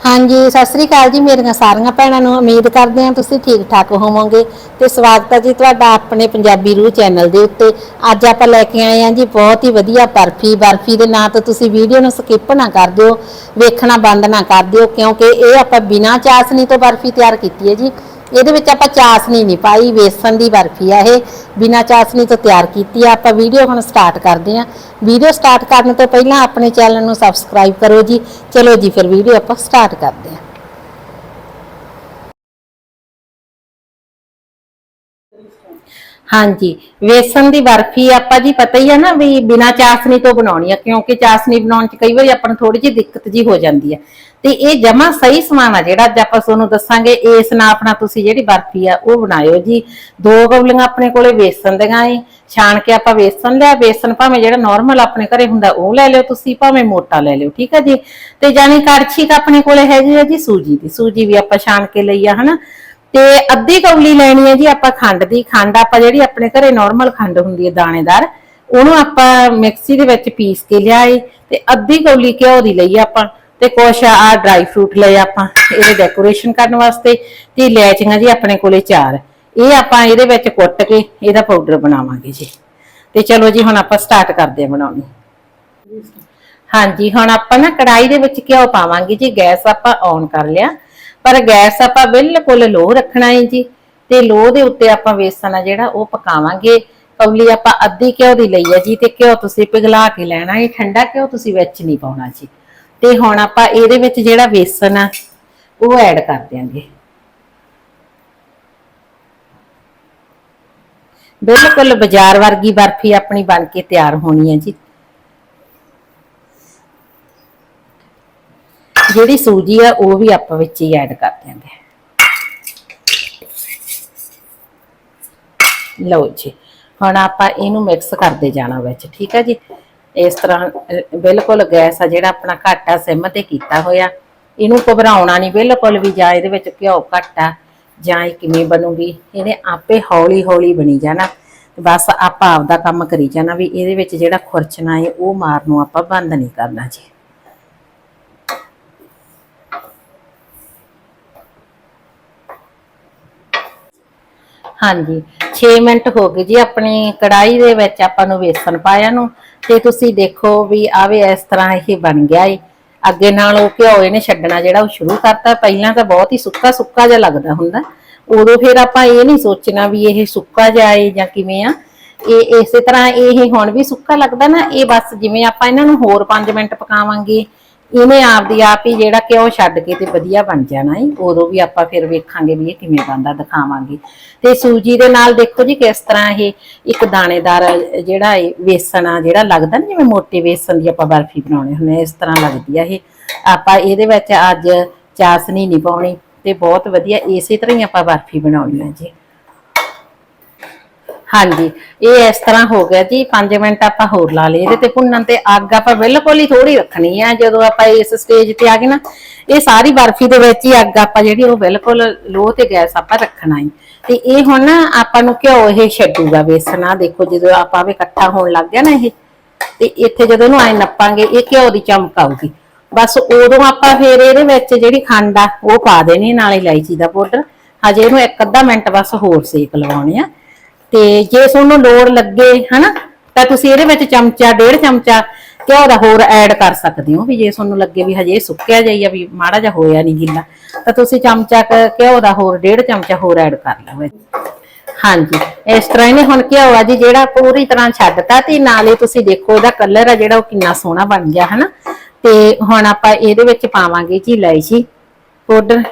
ਹਾਂਜੀ, ਸਤਿ ਸ੍ਰੀ ਅਕਾਲ ਜੀ ਮੇਰੀਆਂ ਸਾਰੀਆਂ ਭੈਣਾਂ ਨੂੰ। ਉਮੀਦ ਕਰਦੇ ਹਾਂ ਤੁਸੀਂ ਠੀਕ ਠਾਕ ਹੋਵੋਗੇ ਤੇ ਸਵਾਗਤ ਹੈ ਜੀ ਤੁਹਾਡਾ ਆਪਣੇ ਪੰਜਾਬੀ ਰੂਹ ਚੈਨਲ ਦੇ ਉੱਤੇ। ਅੱਜ ਆਪਾਂ ਲੈ ਕੇ ਆਏ ਹਾਂ ਜੀ ਬਹੁਤ ਹੀ ਵਧੀਆ ਬਰਫੀ। ਬਰਫੀ ਦੇ ਨਾਂ ਤੋਂ ਤੁਸੀਂ ਵੀਡੀਓ ਨੂੰ ਸਕਿਪ ਨਾ ਕਰ ਦਿਓ, ਵੇਖਣਾ ਬੰਦ ਨਾ ਕਰ ਦਿਓ, ਕਿਉਂਕਿ ਇਹ ਆਪਾਂ ਬਿਨਾਂ ਚਾਸਨੀ ਤੋਂ ਬਰਫੀ ਤਿਆਰ ਕੀਤੀ ਹੈ ਜੀ। ਇਹਦੇ ਵਿੱਚ ਆਪਾਂ ਚਾਸਨੀ ਨਹੀਂ ਪਾਈ, ਵੇਸਣ ਦੀ ਬਰਫੀ ਆ ਇਹ। ਬਿਨਾਂ ਚਾਸਨੀ ਤੋਂ ਤਿਆਰ ਕੀਤੀ ਆ। ਆਪਾਂ ਵੀਡੀਓ ਹੁਣ ਸਟਾਰਟ ਕਰਦੇ ਹਾਂ ਵੀਡੀਓ ਸਟਾਰਟ ਕਰਨ ਤੋਂ ਪਹਿਲਾਂ ਆਪਣੇ ਚੈਨਲ ਨੂੰ ਸਬਸਕ੍ਰਾਈਬ ਕਰੋ ਜੀ। ਚਲੋ ਜੀ, ਫਿਰ ਵੀਡੀਓ ਆਪਾਂ ਸਟਾਰਟ ਕਰਦੇ ਹਾਂ ਹਾਂਜੀ, ਵੇਸਣ ਦੀ ਬਰਫੀ ਆਪਾਂ ਜੀ ਪਤਾ ਹੀ ਆ ਨਾ ਵੀ ਬਿਨਾਂ ਚਾਸਨੀ ਤੋਂ ਬਣਾਉਣੀ ਆ, ਕਿਉਂਕਿ ਚਾਸਨੀ ਬਣਾਉਣ ਚ ਕਈ ਵਾਰੀ ਆਪਾਂ ਨੂੰ ਥੋੜੀ ਜਿਹੀ ਦਿੱਕਤ ਜੀ ਹੋ ਜਾਂਦੀ ਆ। ਤੇ ਇਹ ਜਮਾ ਸਹੀ ਸਮਾਨ ਆ ਜਿਹੜਾ ਅੱਜ ਆਪਾਂ ਤੁਹਾਨੂੰ ਦੱਸਾਂਗੇ, ਇਸ ਨਾਲ ਤੁਸੀਂ ਜਿਹੜੀ ਬਰਫੀ ਆ, ਉਹ ਬਣਾਇਓ ਜੀ। ਦੋ ਕੌਲੀਆਂ ਆਪਣੇ ਕੋਲੇ ਵੇਸਣ ਦੀਆਂ ਏ ਛਾਣ ਕੇ ਆਪਾਂ ਵੇਸਣ ਲਿਆ, ਵੇਸਣ ਭਾਵੇਂ ਜਿਹੜਾ ਨਾਰਮਲ ਆਪਣੇ ਘਰੇ ਹੁੰਦਾ, ਉਹ ਲੈ ਲਿਓ ਤੁਸੀਂ, ਭਾਵੇਂ ਮੋਟਾ ਲੈ ਲਿਓ, ਠੀਕ ਆ ਜੀ? ਤੇ ਜਾਨੀ ਕੜਛੀ ਤਾਂ ਆਪਣੇ ਕੋਲੇ ਹੈਗੀ ਆ ਜੀ ਸੂਜੀ ਦੀ, ਸੂਜੀ ਵੀ ਆਪਾਂ ਛਾਣ ਕੇ ਲਈ ਆ, ਹਨਾ? ਤੇ ਅੱਧੀ ਕੌਲੀ ਲੈਣੀ ਹੈ ਜੀ ਆਪਾਂ ਖੰਡ ਦੀ। ਖੰਡ ਆਪਾਂ ਜਿਹੜੀ ਆਪਣੇ ਘਰੇ ਨਾਰਮਲ ਖੰਡ ਹੁੰਦੀ ਹੈ ਦਾਣੇਦਾਰ, ਉਹਨੂੰ ਆਪਾਂ ਮਿਕਸੀ ਦੇ ਵਿੱਚ ਪੀਸ ਕੇ ਲਿਆਏ ਤੇ ਅੱਧੀ ਕੌਲੀ ਘਿਓ ਦੀ ਲਈ ਆਪਾਂ ਤੇ ਕੁਛ ਆ ਡਰਾਈ ਫਰੂਟ ਲਏ ਆਪਾਂ ਇਹਦੇ ਡੈਕੋਰੇਸ਼ਨ ਕਰਨ ਵਾਸਤੇ ਤੇ ਇਲਾਇਚੀਆਂ ਜੀ ਆਪਣੇ ਕੋਲੇ ਚਾਰ। ਇਹ ਆਪਾਂ ਇਹਦੇ ਵਿੱਚ ਕੁੱਟ ਕੇ ਇਹਦਾ ਪਾਊਡਰ ਬਣਾਵਾਂਗੇ ਜੀ। ਤੇ ਚਲੋ ਜੀ ਹੁਣ ਆਪਾਂ ਸਟਾਰਟ ਕਰਦੇ ਹਾਂ ਬਣਾਉਣੀ। ਹਾਂਜੀ, ਹੁਣ ਆਪਾਂ ਨਾ ਕੜਾਈ ਦੇ ਵਿੱਚ ਘਿਓ ਪਾਵਾਂਗੇ ਜੀ। ਗੈਸ ਆਪਾਂ ਔਨ ਕਰ ਲਿਆ। ਪਰ ਗੈਸ ਆਪਾਂ ਬਿਲਕੁਲ ਲੋ ਰੱਖਣਾ ਹੈ ਜੀ, ਤੇ ਲੋ ਦੇ ਉੱਤੇ ਆਪਾਂ ਵੇਸਣ ਆ ਜਿਹੜਾ ਉਹ ਪਕਾਵਾਂਗੇ। ਕੌਲੀ ਆਪਾਂ ਅੱਧੀ ਘਿਓ ਦੀ ਲਈ ਹੈ ਜੀ, ਤੇ ਘਿਓ ਤੁਸੀਂ ਪਿਘਲਾ ਕੇ ਲੈਣਾ ਹੈ ਠੰਡਾ ਘਿਓ ਤੁਸੀਂ ਵਿੱਚ ਨਹੀਂ ਪਾਉਣਾ ਜੀ। ਤੇ ਹੁਣ ਆਪਾਂ ਇਹਦੇ ਵਿੱਚ ਜਿਹੜਾ ਵੇਸਣ ਆ, ਉਹ ਐਡ ਕਰ ਦਿਆਂਗੇ। ਬਿਲਕੁਲ ਬਾਜ਼ਾਰ ਵਰਗੀ ਬਰਫੀ ਆਪਣੀ ਬਣ ਕੇ ਤਿਆਰ ਹੋਣੀ ਹੈ ਜੀ। ਜਿਹੜੀ ਸੂਜੀ ਆ, ਉਹ ਵੀ ਆਪਾਂ ਵਿੱਚ ਹੀ ਐਡ ਕਰ ਦਿਆਂਗੇ। ਲਓ ਜੀ, ਹੁਣ ਆਪਾਂ ਇਹਨੂੰ ਮਿਕਸ ਕਰਦੇ ਜਾਣਾ ਵਿੱਚ, ਠੀਕ ਹੈ ਜੀ? ਇਸ ਤਰ੍ਹਾਂ ਬਿਲਕੁਲ ਗੈਸ ਆ ਜਿਹੜਾ ਆਪਣਾ ਘੱਟ ਆ, ਸਿਮ ਤੇ ਕੀਤਾ ਹੋਇਆ। ਇਹਨੂੰ ਘਬਰਾਉਣਾ ਨਹੀਂ, ਬਿਲਕੁਲ ਵੀ ਜਾਂ ਇਹਦੇ ਵਿੱਚ ਘਿਓ ਘੱਟ ਆ, ਜਾਂ ਇਹ ਕਿਵੇਂ ਬਣੂਗੀ, ਇਹਨੇ ਆਪੇ ਹੌਲੀ ਹੌਲੀ ਬਣੀ ਜਾਣਾ। ਬਸ ਆਪਾਂ ਆਪਦਾ ਕੰਮ ਕਰੀ ਜਾਣਾ ਵੀ ਇਹਦੇ ਵਿੱਚ ਜਿਹੜਾ ਖੁਰਚਣਾ ਹੈ, ਉਹ ਮਾਰ ਨੂੰ ਆਪਾਂ ਬੰਦ ਨਹੀਂ ਕਰਨਾ ਜੀ। ਹਾਂਜੀ। 6 ਮਿੰਟ ਹੋ ਗਏ ਜੀ, ਆਪਣੀ ਕੜਾਈ ਦੇ ਵਿੱਚ ਆਪਾਂ ਨੂੰ ਵੇਸਣ ਪਾਇਆ ਨੂੰ, ਤੇ ਤੁਸੀਂ ਦੇਖੋ ਵੀ ਆਵੇ ਇਸ ਤਰ੍ਹਾਂ ਇਹ ਬਣ ਗਿਆ ਏ। ਅੱਗੇ ਨਾਲ ਉਹ ਘਿਓ ਇਹਨੇ ਛੱਡਣਾ, ਜਿਹੜਾ ਉਹ ਸ਼ੁਰੂ ਕਰਤਾ, ਪਹਿਲਾਂ ਤਾਂ ਬਹੁਤ ਹੀ ਸੁੱਕਾ ਸੁੱਕਾ ਜਿਹਾ ਲੱਗਦਾ ਹੁੰਦਾ। ਉਦੋਂ ਫਿਰ ਆਪਾਂ ਇਹ ਨਹੀਂ ਸੋਚਣਾ ਵੀ ਇਹ ਸੁੱਕਾ ਜਿਹਾ ਏ ਜਾਂ ਕਿਵੇਂ ਆ। ਇਹ ਇਸੇ ਤਰ੍ਹਾਂ ਇਹ ਹੁਣ ਵੀ ਸੁੱਕਾ ਲੱਗਦਾ ਨਾ, ਇਹ ਬਸ ਜਿਵੇਂ ਆਪਾਂ ਇਹਨਾਂ ਨੂੰ ਹੋਰ 5 ਮਿੰਟ ਪਕਾਵਾਂਗੇ। ਇਹਨੇ ਆਪਦੀ ਆਪ ਹੀ ਜਿਹੜਾ ਕਿ ਉਹ ਛੱਡ ਕੇ ਤੇ ਵਧੀਆ ਬਣ ਜਾਣਾ ਹੈ ਉਦੋਂ ਵੀ ਆਪਾਂ ਫਿਰ ਵੇਖਾਂਗੇ ਵੀ ਇਹ ਕਿਵੇਂ ਬਣਦਾ, ਦਿਖਾਵਾਂਗੇ। ਤੇ ਸੂਜੀ ਦੇ ਨਾਲ ਦੇਖੋ ਜੀ ਕਿਸ ਤਰ੍ਹਾਂ ਇਹ ਇੱਕ ਦਾਣੇਦਾਰ ਜਿਹੜਾ ਇਹ ਵੇਸਣ ਆ, ਜਿਹੜਾ ਲੱਗਦਾ ਨਾ ਜਿਵੇਂ ਮੋਟੇ ਵੇਸਣ ਦੀ ਆਪਾਂ ਬਰਫੀ ਬਣਾਉਣੇ ਹੁੰਦੇ ਇਸ ਤਰ੍ਹਾਂ ਲੱਗਦੀ ਆ ਇਹ। ਆਪਾਂ ਇਹਦੇ ਵਿੱਚ ਅੱਜ ਚਾਸਨੀ ਨਹੀਂ ਪਾਉਣੀ ਤੇ ਬਹੁਤ ਵਧੀਆ ਇਸੇ ਤਰ੍ਹਾਂ ਹੀ ਆਪਾਂ ਬਰਫੀ ਬਣਾਉਣੀ ਆ ਜੀ। ਹਾਂਜੀ, ਇਹ ਇਸ ਤਰ੍ਹਾਂ ਹੋ ਗਿਆ ਜੀ 5 ਮਿੰਟ ਆਪਾਂ ਹੋਰ ਲਾ ਲਈਏ ਇਹਦੇ ਤੇ ਭੁੰਨਣ ਤੇ ਅੱਗ ਆਪਾਂ ਬਿਲਕੁਲ ਹੀ ਥੋੜੀ ਰੱਖਣੀ ਆ, ਜਦੋਂ ਆਪਾਂ ਇਸ ਸਟੇਜ ਤੇ ਆ ਗਏ ਨਾ, ਇਹ ਸਾਰੀ ਬਰਫੀ ਦੇ ਵਿੱਚ ਹੀ ਅੱਗ ਆਪਾਂ ਜਿਹੜੀ ਉਹ ਬਿਲਕੁਲ ਲੋ ਤੇ ਗੈਸ ਆਪਾਂ ਰੱਖਣਾ ਹੈ ਤੇ ਇਹ ਹੁਣ ਨਾ ਆਪਾਂ ਨੂੰ ਘਿਓ ਇਹ ਛੱਡੂਗਾ ਵੇਸਣ ਆ ਦੇਖੋ ਜਦੋਂ ਆਪਾਂ ਵੀ ਇਕੱਠਾ ਹੋਣ ਲੱਗ ਗਿਆ ਨਾ ਇਹ, ਤੇ ਇੱਥੇ ਜਦੋਂ ਇਹਨੂੰ ਐ ਨੱਪਾਂਗੇ, ਇਹ ਘਿਓ ਦੀ ਚਮਕ ਆਊਗੀ। ਬਸ ਉਦੋਂ ਆਪਾਂ ਫੇਰ ਇਹਦੇ ਵਿੱਚ ਜਿਹੜੀ ਖੰਡ ਆ, ਉਹ ਪਾ ਦੇਣੀ ਨਾਲ ਇਲਾਇਚੀ ਦਾ ਪਾਊਡਰ। ਹਜੇ ਇਹਨੂੰ ਇੱਕ ਅੱਧਾ ਮਿੰਟ ਬਸ ਹੋਰ ਸੇਕ ਲਵਾਉਣੇ ਆ। ਤੇ ਜੇ ਤੁਹਾਨੂੰ ਲੋੜ ਲੱਗੇ, ਹਨਾ, ਤਾਂ ਤੁਸੀਂ ਇਹਦੇ ਵਿੱਚ ਚਮਚਾ, ਡੇਢ ਚਮਚਾ ਘਿਓ ਦਾ ਹੋਰ ਐਡ ਕਰ ਸਕਦੇ ਹੋ ਵੀ ਜੇ ਤੁਹਾਨੂੰ ਲੱਗੇ ਵੀ ਹਜੇ ਸੁੱਕਿਆ ਜਾਈ ਆ, ਵੀ ਮਾੜਾ ਜਿਹਾ ਹੋਇਆ ਨਹੀਂ ਗਿੱਲਾ, ਤਾਂ ਤੁਸੀਂ ਚਮਚਾ ਘਿਓ ਦਾ ਹੋਰ, ਡੇਢ ਚਮਚਾ ਹੋਰ ਐਡ ਕਰ ਲਓ ਹਾਂਜੀ, ਇਸ ਤਰ੍ਹਾਂ ਇਹਨੇ ਹੁਣ ਘਿਓ ਆ ਜੀ, ਜਿਹੜਾ ਪੂਰੀ ਤਰ੍ਹਾਂ ਛੱਡਤਾ ਤੇ ਨਾਲੇ ਤੁਸੀਂ ਦੇਖੋ ਉਹਦਾ ਕਲਰ ਆ ਜਿਹੜਾ ਉਹ ਕਿੰਨਾ ਸੋਹਣਾ ਬਣ ਗਿਆ, ਹਨਾ। ਤੇ ਹੁਣ ਆਪਾਂ ਇਹਦੇ ਵਿੱਚ ਪਾਵਾਂਗੇ ਜੀ ਇਲਾਇਚੀ ਪਾਊਡਰ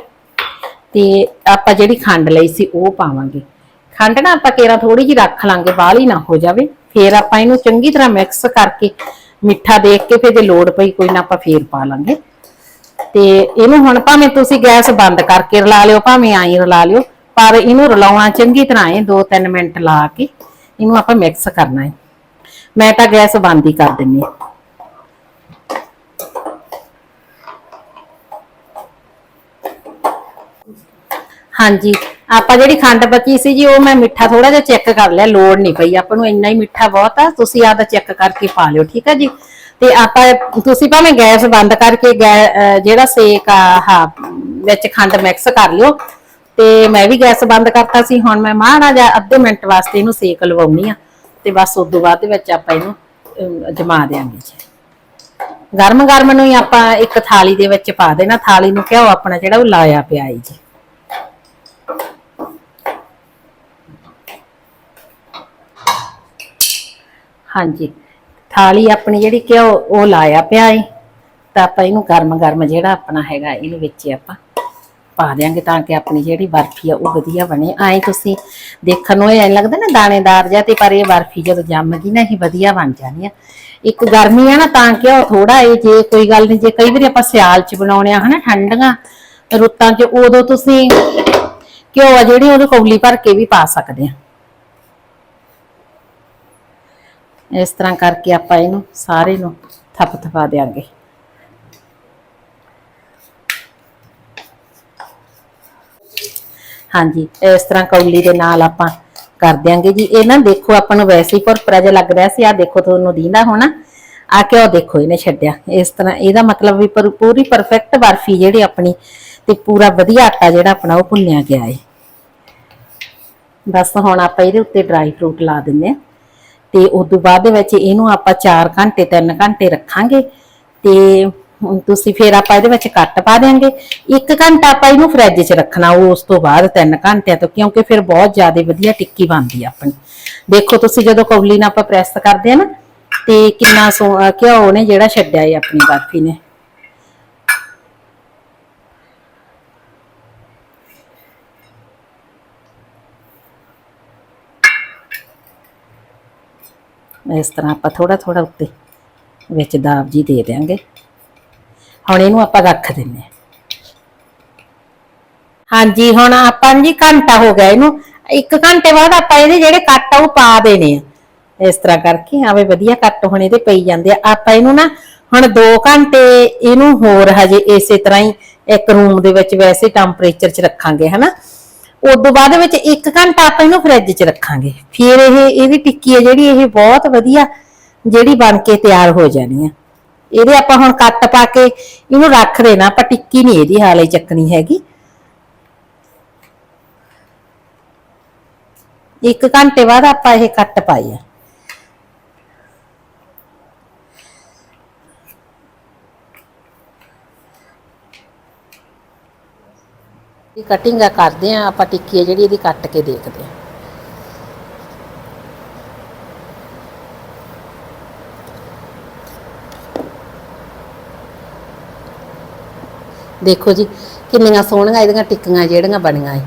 ਤੇ ਆਪਾਂ ਜਿਹੜੀ ਖੰਡ ਲਈ ਸੀ ਉਹ ਪਾਵਾਂਗੇ। ਖੰਡ ਨਾ ਆਪਾਂ ਕੇਰਾ ਥੋੜੀ ਜਿਹੀ ਰੱਖ ਲਾਂਗੇ, ਬਾਹਲੀ ਨਾ ਹੋ ਜਾਵੇ। ਫੇਰ ਆਪਾਂ ਇਹਨੂੰ ਚੰਗੀ ਤਰ੍ਹਾਂ ਮਿਕਸ ਕਰਕੇ ਮਿੱਠਾ ਦੇਖ ਕੇ ਫਿਰ ਜੇ ਲੋੜ ਪਈ ਕੋਈ ਨਾ ਆਪਾਂ ਫੇਰ ਪਾ ਲਾਂਗੇ। ਤੇ ਇਹਨੂੰ ਹੁਣ ਭਾਵੇਂ ਤੁਸੀਂ ਗੈਸ ਬੰਦ ਕਰਕੇ ਰਲਾ ਲਿਓ, ਭਾਵੇਂ ਆਈ ਰਲਾ ਲਿਓ, ਪਰ ਇਹਨੂੰ ਰਲਾਉਣਾ ਚੰਗੀ ਤਰ੍ਹਾਂ ਹੈ 2-3 ਮਿੰਟ ਲਾ ਕੇ ਇਹਨੂੰ ਆਪਾਂ ਮਿਕਸ ਕਰਨਾ ਹੈ ਮੈਂ ਤਾਂ ਗੈਸ ਬੰਦ ਹੀ ਕਰ ਦਿੰਨੀ ਹਾਂ ਹਾਂਜੀ। ਆਪਾਂ ਜਿਹੜੀ ਖੰਡ ਬਚੀ ਸੀ ਜੀ, ਉਹ ਮੈਂ ਮਿੱਠਾ ਥੋੜਾ ਜਿਹਾ ਚੈੱਕ ਕਰ ਲਿਆ, ਲੋੜ ਨਹੀਂ ਪਈ। ਆਪਾਂ ਨੂੰ ਇੰਨਾ ਹੀ ਮਿੱਠਾ ਬਹੁਤ ਆ, ਤੁਸੀਂ ਆਦਾ ਚੈੱਕ ਕਰਕੇ ਪਾ ਲਿਓ, ਠੀਕ ਹੈ ਜੀ? ਤੇ ਆਪਾਂ, ਤੁਸੀਂ ਭਾਵੇਂ ਗੈਸ ਬੰਦ ਕਰਕੇ ਜਿਹੜਾ ਸੇਕ ਆ, ਆਹ, ਵਿੱਚ ਖੰਡ ਮਿਕਸ ਕਰ ਲਿਓ। ਤੇ ਮੈਂ ਵੀ ਗੈਸ ਬੰਦ ਕਰਤਾ ਸੀ, ਹੁਣ ਮੈਂ ਮਾੜਾ ਜਿਹਾ ਅੱਧੇ ਮਿੰਟ ਵਾਸਤੇ ਇਹਨੂੰ ਸੇਕ ਲਵਾਉਣੀ ਆ। ਤੇ ਬਸ ਉਸ ਤੋਂ ਬਾਅਦ ਦੇ ਵਿੱਚ ਆਪਾਂ ਇਹਨੂੰ ਜਮਾ ਦੇਾਂਗੇ ਜੀ। ਗਰਮ ਗਰਮ ਨੂੰ ਹੀ ਆਪਾਂ ਇੱਕ ਥਾਲੀ ਦੇ ਵਿੱਚ ਪਾ ਦੇਣਾ, ਥਾਲੀ ਨੂੰ ਘਿਓ ਆਪਣਾ ਜਿਹੜਾ ਉਹ ਲਾਇਆ ਪਿਆ ਹੈ ਜੀ। ਹਾਂਜੀ। ਥਾਲੀ ਆਪਣੀ ਜਿਹੜੀ ਘਿਓ, ਉਹ ਲਾਇਆ ਪਿਆ ਏ। ਤਾਂ ਆਪਾਂ ਇਹਨੂੰ ਗਰਮ ਗਰਮ ਜਿਹੜਾ ਆਪਣਾ ਹੈਗਾ, ਇਹਨੂੰ ਵਿੱਚ ਆਪਾਂ ਪਾ ਦਿਆਂਗੇ ਤਾਂ ਕਿ ਆਪਣੀ ਜਿਹੜੀ ਬਰਫੀ ਆ, ਉਹ ਵਧੀਆ ਬਣੇ। ਐਂ ਤੁਸੀਂ ਦੇਖਣ ਨੂੰ ਐਂ ਲੱਗਦਾ ਨਾ ਦਾਣੇਦਾਰ ਜਿਹਾ ਤੇ, ਪਰ ਇਹ ਬਰਫੀ ਜਦੋਂ ਜੰਮ ਗਈ ਨਾ, ਇਹ ਵਧੀਆ ਬਣ ਜਾਣੀ ਆ। ਇੱਕ ਗਰਮੀ ਆ ਨਾ, ਤਾਂ ਕਿ ਉਹ ਥੋੜਾ ਇਹ ਜੇ ਕੋਈ ਗੱਲ ਨਹੀਂ, ਜੇ ਕਈ ਵਾਰੀ ਆਪਾਂ ਸਿਆਲ ਚ ਬਣਾਉਣੇ ਆ, ਹਨਾ, ਠੰਡੀਆਂ ਰੁੱਤਾਂ ਚ, ਉਦੋਂ ਤੁਸੀਂ ਘਿਓ ਆ, ਜਿਹੜੀ ਉਹਨੂੰ ਕੌਲੀ ਭਰ ਕੇ ਵੀ ਪਾ ਸਕਦੇ ਆ। ਇਸ ਤਰ੍ਹਾਂ ਕਰਕੇ ਆਪਾਂ ਇਹਨੂੰ ਸਾਰੇ ਨੂੰ ਥੱਪ ਥਪਾ ਦੇਾਂਗੇ ਹਾਂਜੀ, ਇਸ ਤਰ੍ਹਾਂ ਕੌਲੀ ਦੇ ਨਾਲ ਆਪਾਂ ਕਰ ਦਿਆਂਗੇ ਜੀ। ਇਹ ਨਾ ਦੇਖੋ, ਆਪਾਂ ਨੂੰ ਵੈਸੇ ਹੀ ਪੁਰਪਰਾ ਜਿਹਾ ਲੱਗ ਰਿਹਾ ਸੀ। ਆ ਦੇਖੋ, ਤੁਹਾਨੂੰ ਦੀਂਦਾ ਹੋਣਾ। ਆ ਕੇ ਉਹ ਦੇਖੋ, ਇਹਨੇ ਛੱਡਿਆ। ਇਸ ਤਰ੍ਹਾਂ ਇਹਦਾ ਮਤਲਬ ਵੀ ਪਰ- ਪੂਰੀ ਪਰਫੈਕਟ ਬਰਫੀ ਜਿਹੜੀ ਆਪਣੀ ਤੇ ਪੂਰਾ ਵਧੀਆ ਆਟਾ ਜਿਹੜਾ ਆਪਣਾ ਉਹ ਭੁੰਨਿਆ ਗਿਆ ਹੈ ਬਸ ਹੁਣ ਆਪਾਂ ਇਹਦੇ ਉੱਤੇ ਡਰਾਈ ਫਰੂਟ ਲਾ ਦਿੰਨੇ ਆ ਤੇ ਉਸ ਤੋਂ ਬਾਅਦ ਦੇ ਵਿੱਚ ਇਹਨੂੰ ਆਪਾਂ 4 ਘੰਟੇ 3 ਘੰਟੇ ਰੱਖਾਂਗੇ ਤੇ ਤੁਸੀਂ ਫਿਰ ਆਪਾਂ ਇਹਦੇ ਵਿੱਚ ਕੱਟ ਪਾ ਦੇਾਂਗੇ 1 ਘੰਟਾ ਆਪਾਂ ਇਹਨੂੰ ਫ੍ਰਿਜ 'ਚ ਰੱਖਣਾ ਉਸ ਤੋਂ ਬਾਅਦ 3 ਘੰਟਿਆਂ ਤੋਂ, ਕਿਉਂਕਿ ਫਿਰ ਬਹੁਤ ਜ਼ਿਆਦਾ ਵਧੀਆ ਟਿੱਕੀ ਬਣਦੀ ਆ ਆਪਣੀ। ਦੇਖੋ ਤੁਸੀਂ ਜਦੋਂ ਕੌਲੀ ਨਾਲ ਆਪਾਂ ਪ੍ਰੈਸ ਕਰਦੇ ਆ ਨਾ, ਤੇ ਕਿੰਨਾ ਸੋ ਘਿਓ ਨੇ ਜਿਹੜਾ ਛੱਡਿਆ ਹੈ ਆਪਣੀ ਬਰਫੀ ਨੇ। ਇਸ ਤਰ੍ਹਾਂ ਆਪਾਂ ਥੋੜਾ ਥੋੜਾ ਉੱਤੇ ਵਿੱਚ ਦਾਬ ਜੀ ਦੇ ਦਿਆਂਗੇ। ਹੁਣ ਇਹਨੂੰ ਆਪਾਂ ਰੱਖ ਦਿੰਨੇ ਹਾਂ ਹਾਂਜੀ, ਹੁਣ ਆਪਾਂ ਜੀ ਘੰਟਾ ਹੋ ਗਿਆ ਇਹਨੂੰ। ਇੱਕ ਘੰਟੇ ਬਾਅਦ ਆਪਾਂ ਇਹਦੇ ਜਿਹੜੇ ਕੱਟ ਆ ਉਹ ਪਾ ਦੇਣੇ ਆ। ਇਸ ਤਰ੍ਹਾਂ ਕਰਕੇ ਆਵੇ ਵਧੀਆ ਕੱਟ ਹੁਣ ਇਹਦੇ ਪਈ ਜਾਂਦੇ ਆ। ਆਪਾਂ ਇਹਨੂੰ ਨਾ ਹੁਣ 2 ਘੰਟੇ ਇਹਨੂੰ ਹੋਰ ਹਜੇ ਇਸੇ ਤਰ੍ਹਾਂ ਹੀ ਇੱਕ ਰੂਮ ਦੇ ਵਿੱਚ ਵੈਸੇ ਟੈਂਪਰੇਚਰ 'ਚ ਰੱਖਾਂਗੇ, ਹਨਾ? ਉਦੋਂ ਬਾਅਦ ਵਿੱਚ 1 ਘੰਟਾ ਆਪਾਂ ਇਹਨੂੰ ਫ੍ਰਿਜ 'ਚ ਰੱਖਾਂਗੇ। ਫਿਰ ਇਹ ਇਹਦੀ ਟਿੱਕੀ ਹੈ ਜਿਹੜੀ, ਇਹ ਬਹੁਤ ਵਧੀਆ ਜਿਹੜੀ ਬਣ ਕੇ ਤਿਆਰ ਹੋ ਜਾਣੀ ਆ। ਇਹਦੇ ਆਪਾਂ ਹੁਣ ਕੱਟ ਪਾ ਕੇ ਇਹਨੂੰ ਰੱਖ ਦੇਣਾ, ਆਪਾਂ ਟਿੱਕੀ ਨਹੀਂ ਇਹਦੀ ਹਾਲੇ ਚੱਕਣੀ ਹੈਗੀ। ਇੱਕ ਘੰਟੇ ਬਾਅਦ ਆਪਾਂ ਇਹ ਕੱਟ ਪਾਈ ਆ। ਇਹ ਕਟਿੰਗ ਕਰਦੇ ਆ, ਆਪਾਂ ਟਿੱਕੀ ਆ ਜਿਹੜੀ ਇਹਦੀ ਕੱਟ ਕੇ ਦੇਖਦੇ ਆ। ਦੇਖੋ ਜੀ, ਕਿੰਨੀਆਂ ਸੋਹਣੀਆਂ ਇਹਦੀਆਂ ਟਿੱਕੀਆਂ ਜਿਹੜੀਆਂ ਬਣੀਆਂ ਏ।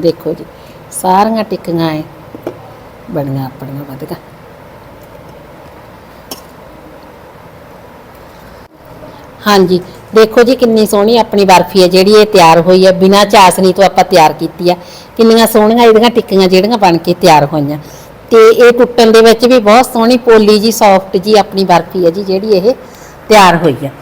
ਦੇਖੋ ਜੀ, ਸਾਰੀਆਂ ਟਿੱਕੀਆਂ ਏ, ਬਣੀਆਂ ਆਪਣੀਆਂ ਵਧੀਆ। ਹਾਂਜੀ ਦੇਖੋ ਜੀ ਕਿੰਨੀ ਸੋਹਣੀ ਆਪਣੀ ਬਰਫੀ ਹੈ ਜਿਹੜੀ ਇਹ ਤਿਆਰ ਹੋਈ ਹੈ। ਬਿਨਾਂ ਚਾਸਨੀ ਤੋਂ ਆਪਾਂ ਤਿਆਰ ਕੀਤੀ ਆ ਕਿੰਨੀਆਂ ਸੋਹਣੀਆਂ ਇਹਦੀਆਂ ਟਿੱਕੀਆਂ ਜਿਹੜੀਆਂ ਬਣ ਕੇ ਤਿਆਰ ਹੋਈਆਂ। ਤੇ ਇਹ ਟੁੱਟਣ ਦੇ ਵਿੱਚ ਵੀ ਬਹੁਤ ਸੋਹਣੀ ਪੋਲੀ ਜੀ ਸੌਫਟ ਜੀ ਆਪਣੀ ਬਰਫੀ ਹੈ ਜੀ ਜਿਹੜੀ ਇਹ ਤਿਆਰ ਹੋਈ ਹੈ।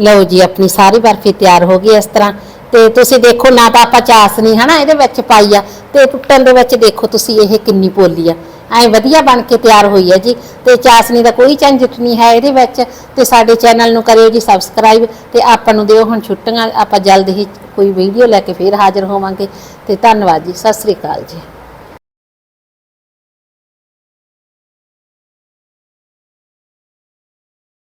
ਲਓ ਜੀ, ਆਪਣੀ ਸਾਰੀ ਬਰਫੀ ਤਿਆਰ ਹੋ ਗਈ ਇਸ ਤਰ੍ਹਾਂ। ਤੇ ਤੁਸੀਂ ਦੇਖੋ ਨਾ ਤਾਂ ਆਪਾਂ ਚਾਸਨੀ ਹਨਾ ਇਹਦੇ ਵਿੱਚ ਪਾਈ ਆ। ਤੇ ਟੁੱਟਣ ਦੇ ਵਿੱਚ ਦੇਖੋ ਤੁਸੀਂ ਇਹ ਕਿੰਨੀ ਪੋਲੀ ਆ। ਐ ਵਧੀਆ ਬਣ ਕੇ ਤਿਆਰ ਹੋਈ ਹੈ ਜੀ। ਤੇ ਚਾਸਨੀ ਦਾ ਕੋਈ ਝੰਜਟ ਨਹੀਂ ਹੈ ਇਹਦੇ ਵਿੱਚ। ਤੇ ਸਾਡੇ ਚੈਨਲ ਨੂੰ ਕਰਿਓ ਜੀ ਸਬਸਕ੍ਰਾਈਬ ਤੇ ਆਪਾਂ ਨੂੰ ਦਿਓ ਹੁਣ ਛੁੱਟੀਆਂ। ਆਪਾਂ ਜਲਦ ਹੀ ਕੋਈ ਵੀਡੀਓ ਲੈ ਕੇ ਫੇਰ ਹਾਜ਼ਰ ਹੋਵਾਂਗੇ। ਤੇ ਧੰਨਵਾਦ ਜੀ। ਸਤਿ ਸ੍ਰੀ ਅਕਾਲ ਜੀ।